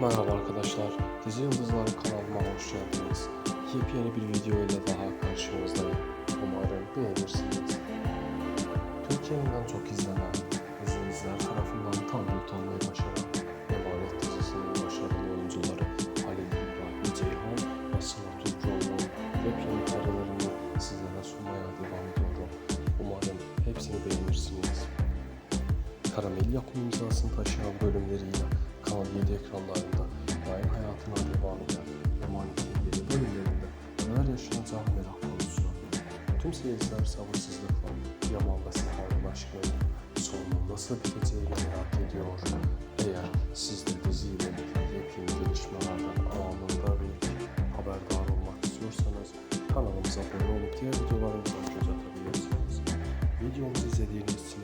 Merhaba arkadaşlar, Dizi Yıldızları kanalıma hoş geldiniz. Yepyeni bir video ile daha karşınızdayım. Umarım beğenirsiniz. Türkiye'nin en çok izlenen, izleyiciler tarafından tam tanınmayı başaran Emanet dizisinin başarılı oyuncuları Halil İbrahim Ceyhan ve Sıla Türkoğlu yepyeni karelerini sizlere sunmaya devam ediyorum. Umarım hepsini beğenirsiniz. Karamel yapım imzasını taşıyan bölümleriyle Kanal 7 ekranlarında yayın hayatına devam eden Emanet'in yeni bölümlerinde neler yaşanacağını merak konusu. Tüm seyirciler sabırsızlıkla Yaman ve Seher'in aşkının sonunun nasıl biteceğini merak ediyor. Eğer siz de diziyle yepyeni gelişmelerden anında bir haberdar olmak istiyorsanız kanalımıza abone olup diğer videolarımıza göz atabilirsiniz. Videomuzu izlediğiniz için